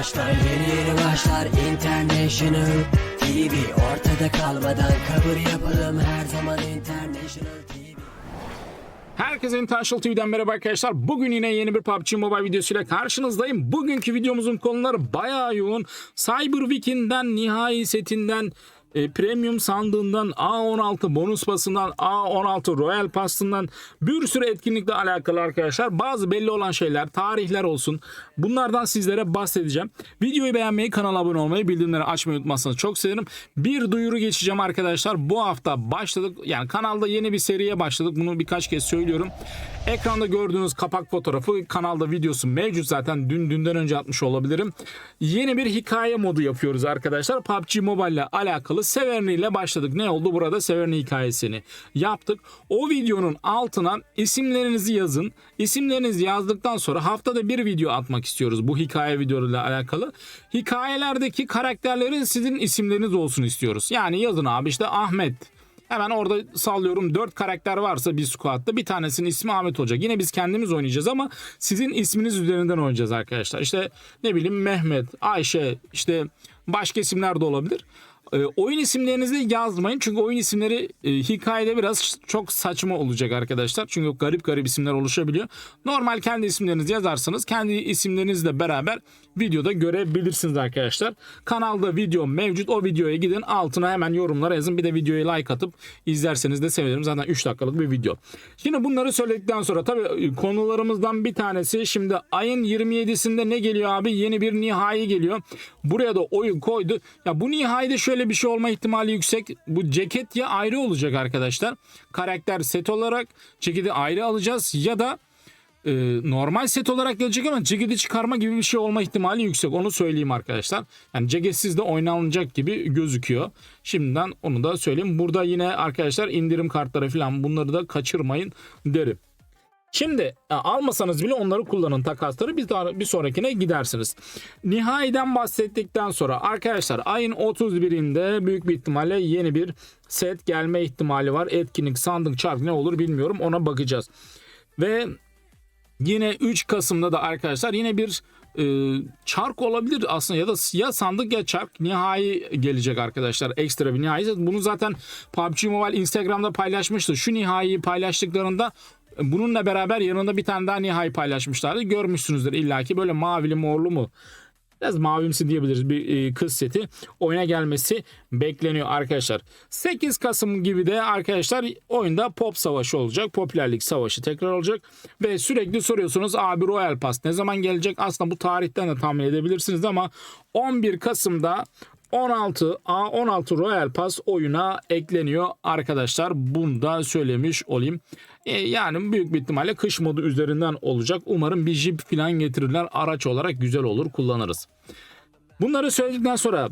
başlar Yeni yeni başlar International TV Ortada kalmadan kabul yapalım Her zaman International TV Herkese International TV'den merhaba arkadaşlar. Bugün yine yeni bir PUBG Mobile videosuyla karşınızdayım. Bugünkü videomuzun konuları bayağı yoğun. Cyber Week'inden, nihai setinden, e, premium sandığından, A16 bonus pasından, A16 Royal Pass'ından bir sürü etkinlikle alakalı arkadaşlar. Bazı belli olan şeyler, tarihler olsun. Bunlardan sizlere bahsedeceğim. Videoyu beğenmeyi, kanala abone olmayı, bildirimleri açmayı unutmazsanız çok sevinirim. Bir duyuru geçeceğim arkadaşlar. Bu hafta başladık. Yani kanalda yeni bir seriye başladık. Bunu birkaç kez söylüyorum. Ekranda gördüğünüz kapak fotoğrafı kanalda videosu mevcut zaten. Dün dünden önce atmış olabilirim. Yeni bir hikaye modu yapıyoruz arkadaşlar. PUBG Mobile ile alakalı Severny ile başladık. Ne oldu burada? Severny hikayesini yaptık. O videonun altına isimlerinizi yazın. İsimlerinizi yazdıktan sonra haftada bir video atmak istiyoruz bu hikaye videolarıyla alakalı. Hikayelerdeki karakterlerin sizin isimleriniz olsun istiyoruz. Yani yazın abi işte Ahmet. Hemen orada sallıyorum 4 karakter varsa bir squad'da bir tanesinin ismi Ahmet olacak. Yine biz kendimiz oynayacağız ama sizin isminiz üzerinden oynayacağız arkadaşlar. İşte ne bileyim Mehmet, Ayşe, işte başka isimler de olabilir. E, oyun isimlerinizi yazmayın çünkü oyun isimleri e, hikayede biraz çok saçma olacak arkadaşlar. Çünkü garip garip isimler oluşabiliyor. Normal kendi isimlerinizi yazarsanız kendi isimlerinizle beraber videoda görebilirsiniz arkadaşlar. Kanalda video mevcut. O videoya gidin altına hemen yorumlara yazın. Bir de videoya like atıp izlerseniz de sevinirim. Zaten 3 dakikalık bir video. Şimdi bunları söyledikten sonra tabii e, konularımızdan bir tanesi şimdi ayın 27'sinde ne geliyor abi? Yeni bir nihai geliyor. Buraya da oyun koydu. Ya bu nihayde şöyle bir şey olma ihtimali yüksek. Bu ceket ya ayrı olacak arkadaşlar. Karakter set olarak ceketi ayrı alacağız ya da e, normal set olarak gelecek ama ceketi çıkarma gibi bir şey olma ihtimali yüksek. Onu söyleyeyim arkadaşlar. Yani ceketsiz de oynanacak gibi gözüküyor. Şimdiden onu da söyleyeyim. Burada yine arkadaşlar indirim kartları falan bunları da kaçırmayın derim. Şimdi e, almasanız bile onları kullanın takasları bir, daha, bir sonrakine gidersiniz. Nihai'den bahsettikten sonra arkadaşlar ayın 31'inde büyük bir ihtimalle yeni bir set gelme ihtimali var. Etkinlik, sandık, çark ne olur bilmiyorum ona bakacağız. Ve yine 3 Kasım'da da arkadaşlar yine bir e, çark olabilir aslında ya da ya sandık ya çark nihai gelecek arkadaşlar ekstra bir nihai. Bunu zaten PUBG Mobile Instagram'da paylaşmıştı. Şu nihaiyi paylaştıklarında bununla beraber yanında bir tane daha nihai paylaşmışlardı. Görmüşsünüzdür illaki böyle mavili morlu mu? Biraz mavimsi diyebiliriz bir e, kız seti oyuna gelmesi bekleniyor arkadaşlar. 8 Kasım gibi de arkadaşlar oyunda pop savaşı olacak. Popülerlik savaşı tekrar olacak. Ve sürekli soruyorsunuz abi Royal Pass ne zaman gelecek? Aslında bu tarihten de tahmin edebilirsiniz ama 11 Kasım'da 16 A16 Royal Pass oyuna ekleniyor arkadaşlar. Bunu da söylemiş olayım. E, yani büyük bir ihtimalle kış modu üzerinden olacak. Umarım bir jip falan getirirler. Araç olarak güzel olur kullanırız. Bunları söyledikten sonra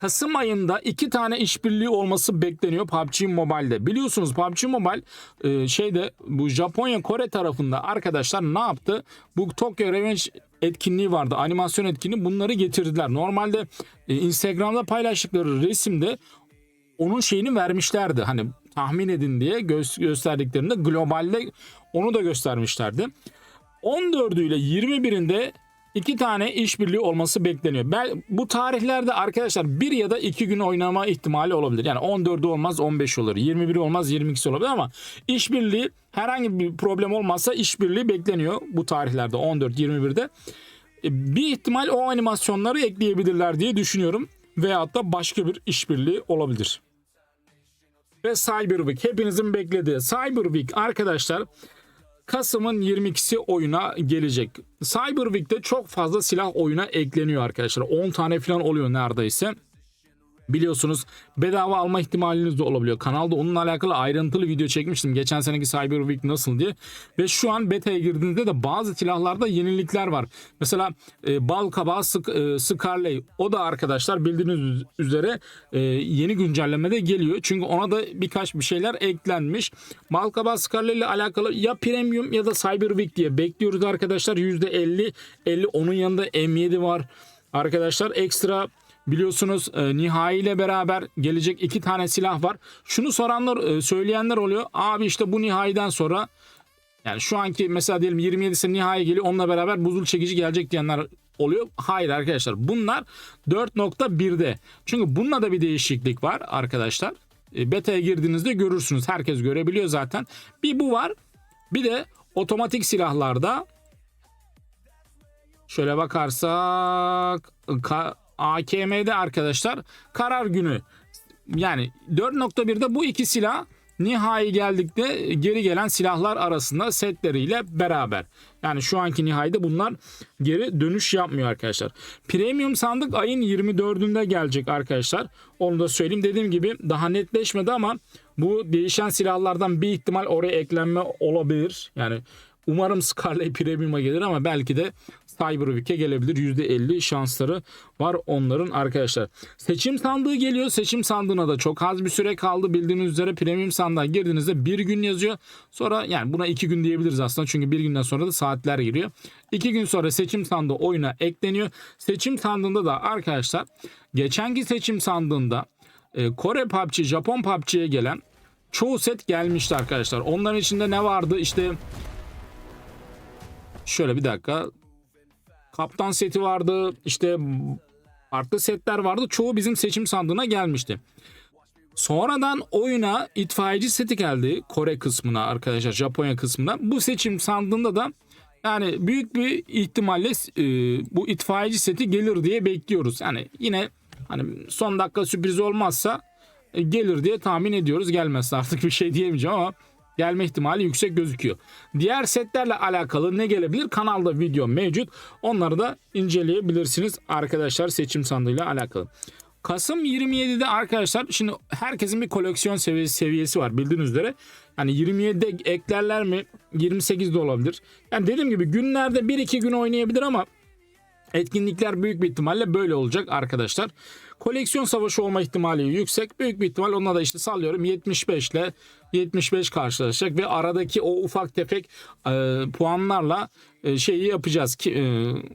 Kasım ayında iki tane işbirliği olması bekleniyor PUBG Mobile'de. Biliyorsunuz PUBG Mobile e, şeyde bu Japonya Kore tarafında arkadaşlar ne yaptı? Bu Tokyo Revenge etkinliği vardı. Animasyon etkinliği bunları getirdiler. Normalde e, Instagram'da paylaştıkları resimde onun şeyini vermişlerdi. Hani tahmin edin diye gö- gösterdiklerinde globalde onu da göstermişlerdi. 14'ü ile 21'inde iki tane işbirliği olması bekleniyor. Ben, bu tarihlerde arkadaşlar bir ya da iki gün oynama ihtimali olabilir. Yani 14'ü olmaz 15 olur. 21'i olmaz 22'si olabilir ama işbirliği herhangi bir problem olmazsa işbirliği bekleniyor bu tarihlerde 14-21'de. E, Bir ihtimal o animasyonları ekleyebilirler diye düşünüyorum. Veyahut da başka bir işbirliği olabilir ve Cyber Week. Hepinizin beklediği Cyber Week arkadaşlar Kasım'ın 22'si oyuna gelecek. Cyber Week'te çok fazla silah oyuna ekleniyor arkadaşlar. 10 tane falan oluyor neredeyse. Biliyorsunuz bedava alma ihtimaliniz de olabiliyor. Kanalda onunla alakalı ayrıntılı video çekmiştim. Geçen seneki Cyber Week nasıl diye. Ve şu an beta'ya girdiğinizde de bazı silahlarda yenilikler var. Mesela e, bal kabağı sık, e, Scarlet o da arkadaşlar bildiğiniz üzere e, yeni güncellemede geliyor. Çünkü ona da birkaç bir şeyler eklenmiş. Bal kabağı Scarlet ile alakalı ya premium ya da Cyber Week diye bekliyoruz arkadaşlar. %50 50 onun yanında M7 var. Arkadaşlar ekstra Biliyorsunuz e, nihai ile beraber gelecek iki tane silah var. Şunu soranlar e, söyleyenler oluyor. Abi işte bu nihayiden sonra yani şu anki mesela diyelim 27'si nihai geliyor onunla beraber buzul çekici gelecek diyenler oluyor? Hayır arkadaşlar. Bunlar 4.1'de. Çünkü bununla da bir değişiklik var arkadaşlar. E, Beta'ya girdiğinizde görürsünüz. Herkes görebiliyor zaten. Bir bu var. Bir de otomatik silahlarda şöyle bakarsak ka- AKM'de arkadaşlar karar günü yani 4.1'de bu iki silah nihai geldikte geri gelen silahlar arasında setleriyle beraber. Yani şu anki nihayde bunlar geri dönüş yapmıyor arkadaşlar. Premium sandık ayın 24'ünde gelecek arkadaşlar. Onu da söyleyeyim. Dediğim gibi daha netleşmedi ama bu değişen silahlardan bir ihtimal oraya eklenme olabilir. Yani Umarım Scarlet Premium'a gelir ama belki de Cyberweek'e gelebilir. %50 şansları var onların arkadaşlar. Seçim sandığı geliyor. Seçim sandığına da çok az bir süre kaldı. Bildiğiniz üzere premium sandığa girdiğinizde bir gün yazıyor. Sonra yani buna iki gün diyebiliriz aslında. Çünkü bir günden sonra da saatler giriyor. İki gün sonra seçim sandığı oyuna ekleniyor. Seçim sandığında da arkadaşlar geçenki seçim sandığında e, Kore PUBG, Japon PUBG'ye gelen çoğu set gelmişti arkadaşlar. Onların içinde ne vardı? İşte şöyle bir dakika. Kaptan seti vardı. işte farklı setler vardı. Çoğu bizim seçim sandığına gelmişti. Sonradan oyuna itfaiyeci seti geldi. Kore kısmına arkadaşlar Japonya kısmına. Bu seçim sandığında da yani büyük bir ihtimalle e, bu itfaiyeci seti gelir diye bekliyoruz. Yani yine hani son dakika sürpriz olmazsa e, gelir diye tahmin ediyoruz. Gelmezse artık bir şey diyemeyeceğim ama gelme ihtimali yüksek gözüküyor. Diğer setlerle alakalı ne gelebilir? Kanalda video mevcut. Onları da inceleyebilirsiniz arkadaşlar seçim sandığıyla alakalı. Kasım 27'de arkadaşlar şimdi herkesin bir koleksiyon seviyesi, seviyesi var bildiğiniz üzere. Yani 27'de eklerler mi? 28'de olabilir. Yani dediğim gibi günlerde 1-2 gün oynayabilir ama Etkinlikler büyük bir ihtimalle böyle olacak arkadaşlar. Koleksiyon savaşı olma ihtimali yüksek. Büyük bir ihtimal onunla da işte sallıyorum 75 ile 75 karşılaşacak ve aradaki o ufak tefek e, puanlarla şeyi yapacağız ki e,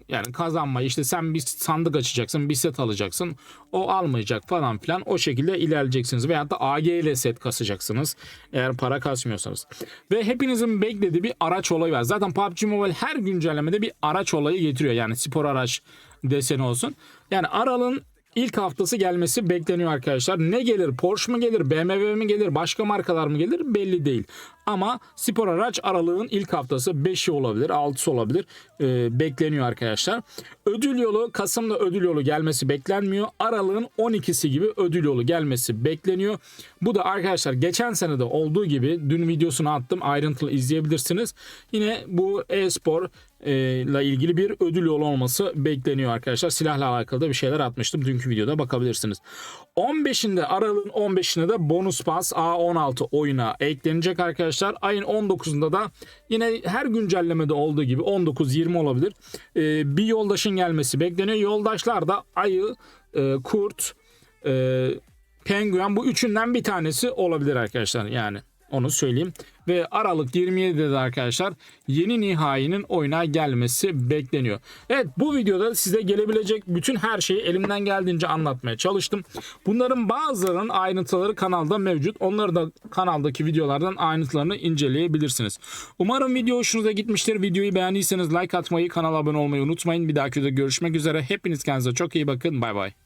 yani kazanma işte sen bir sandık açacaksın bir set alacaksın o almayacak falan filan o şekilde ilerleyeceksiniz veyahut da AG ile set kasacaksınız eğer para kasmıyorsanız ve hepinizin beklediği bir araç olayı var zaten PUBG Mobile her güncellemede bir araç olayı getiriyor yani spor araç deseni olsun yani Aral'ın ilk haftası gelmesi bekleniyor arkadaşlar. Ne gelir? Porsche mu gelir? BMW mi gelir? Başka markalar mı gelir? Belli değil. Ama spor araç aralığın ilk haftası 5'i olabilir, 6'sı olabilir. Ee, bekleniyor arkadaşlar. Ödül yolu Kasım'da ödül yolu gelmesi beklenmiyor. Aralığın 12'si gibi ödül yolu gelmesi bekleniyor. Bu da arkadaşlar geçen senede olduğu gibi dün videosunu attım. Ayrıntılı izleyebilirsiniz. Yine bu e-spor e, ile ilgili bir ödül yolu olması bekleniyor arkadaşlar. Silahla alakalı da bir şeyler atmıştım. Dünkü videoda bakabilirsiniz. 15'inde Aralık'ın 15'inde de bonus pass A16 oyuna eklenecek arkadaşlar. Ayın 19'unda da yine her güncellemede olduğu gibi 19-20 olabilir. Ee, bir yoldaşın gelmesi bekleniyor. Yoldaşlar da ayı, e, kurt, e, penguen bu üçünden bir tanesi olabilir arkadaşlar yani. Onu söyleyeyim. Ve Aralık 27'de de arkadaşlar yeni nihayinin oyuna gelmesi bekleniyor. Evet bu videoda size gelebilecek bütün her şeyi elimden geldiğince anlatmaya çalıştım. Bunların bazılarının ayrıntıları kanalda mevcut. Onları da kanaldaki videolardan ayrıntılarını inceleyebilirsiniz. Umarım video hoşunuza gitmiştir. Videoyu beğendiyseniz like atmayı, kanala abone olmayı unutmayın. Bir dahaki videoda görüşmek üzere. Hepiniz kendinize çok iyi bakın. Bay bay.